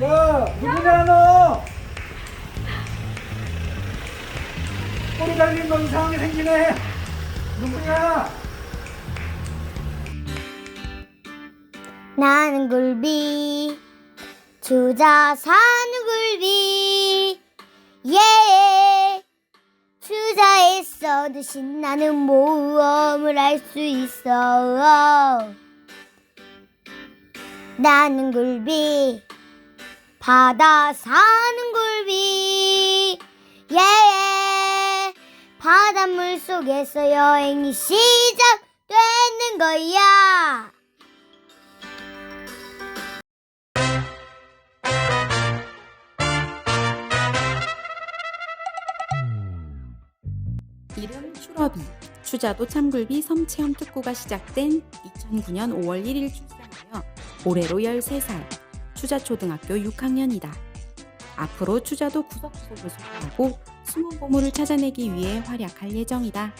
야, 누구냐 너? 꼬리 달린 거 이상하게 생기네. 누구냐? 나는 굴비 주자산 굴비 예 주자에서도 신나는 모험을 할 수 있어 나는 굴비 바다 사는 굴비. 예 바닷물 속에서 여행이 시작되는 거야. 이름 추러비, 추자도 참굴비 섬체험 특구가 시작된 2009년 5월 1일 출산하여 올해로 13살, 추자초등학교 6학년이다. 앞으로 추자도 구석구석을 소개하고 숨은 보물을 찾아내기 위해 활약할 예정이다.